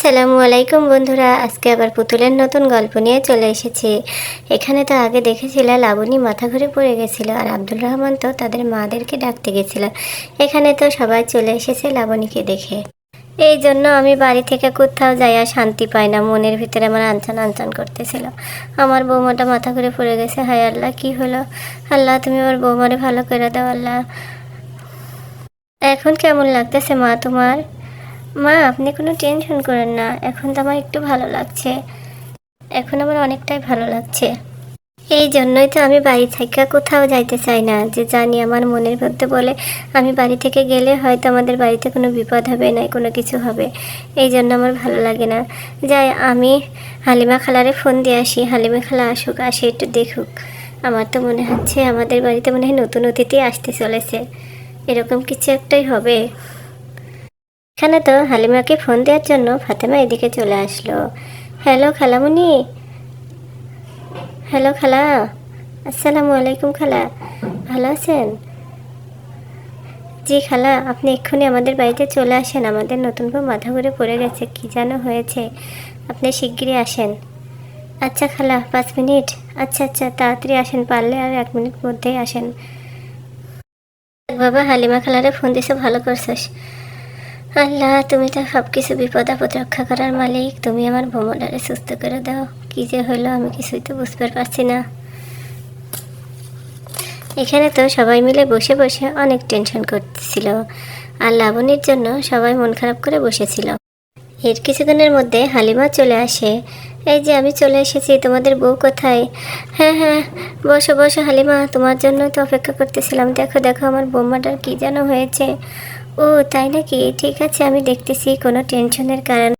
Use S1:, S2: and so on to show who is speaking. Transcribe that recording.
S1: আসসালামু আলাইকুম বন্ধুরা, আজকে আবার পুতুলের নতুন গল্প নিয়ে চলে এসেছি। এখানে তো আগে দেখেছিল, লাবণী মাথা ঘুরে পড়ে গেছিল আর আব্দুল রহমান তো তাদের মাদেরকে ডাকতে গেছিল। এখানে তো সবাই চলে এসেছে লাবণীকে দেখে। এই জন্য আমি বাড়ি থেকে কোথাও যাইয়া শান্তি পাই না, মনের ভিতরে আমার আনচান আনচান করতেছিল। আমার বৌমাটা মাথা ঘুরে পড়ে গেছে, হায় আল্লাহ, কি হলো? আল্লাহ, তুমি আমার বৌমারে ভালো করে দাও, আল্লাহ। এখন কেমন লাগতেছে মা তোমার? মা, আপনি কোনো টেনশন করেন না। এখন তো আমার একটু ভালো লাগছে। এখন আমার অনেকটাই ভালো লাগছে। এই জন্যই তো আমি বাড়ি থেকে কোথাও যাইতে চাই না। যে জানি আমার মনের মধ্যে বলে, আমি বাড়ি থেকে গেলে হয়তো আমাদের বাড়িতে কোনো বিপদ হবে না কোনো কিছু হবে। এই জন্য আমার ভালো লাগে না। যাই, আমি হালিমা খালারে ফোন দিয়ে আসি। হালিমা খালা আসুক, আসে একটু দেখুক। আমার তো মনে হচ্ছে আমাদের বাড়িতে মনে হয় নতুন অতিথি আসতে চলেছে। এরকম কিছু একটাই হবে। এখানে তো হালিমাকে ফোন দেওয়ার জন্য ফাতেমা এদিকে চলে আসলো। হ্যালো খালামুনি। হ্যালো খালা। আসসালামু আলাইকুম খালা। ভালো আছেন? জি খালা, আপনি এক্ষুনি আমাদের বাড়িতে চলে আসেন। আমাদের নতুন বউ মাথা ঘুরে পড়ে গেছে। কি যেন হয়েছে। আপনি শিগগিরই আসেন। আচ্ছা খালা, পাঁচ মিনিট। আচ্ছা আচ্ছা তাড়াতাড়ি আসেন, পারলে আর এক মিনিট মধ্যেই আসেন। বাবা, হালিমা খালারে ফোন দিছে, ভালো করছিস। আল্লাহ, তুমি তো সব কিছু বিপদ আপদ রক্ষা করার মালিক। তুমি আমার ভ্রমণারে সুস্থ করে দাও। কি যে হলো, আমি কিছুই তো বুঝতে পারছি না। এখানে তো সবাই মিলে বসে বসে অনেক টেনশন করতেছিল আর লাবণীর জন্য সবাই মন খারাপ করে বসেছিল। এর কিছুদিনের মধ্যে হালিমা চলে আসে। এই যে, আমি চলে এসেছি, তোমাদের বউ কোথায়? হ্যাঁ হ্যাঁ বসো বসো হালিমা, তোমার জন্য তো অপেক্ষা করতেছিলাম। দেখো দেখো, আমার বোম্মাটার কি যেন হয়েছে। ও তাই নাকি? ঠিক আছে আমি দেখতেছি কোনো টেনশনের কারণ।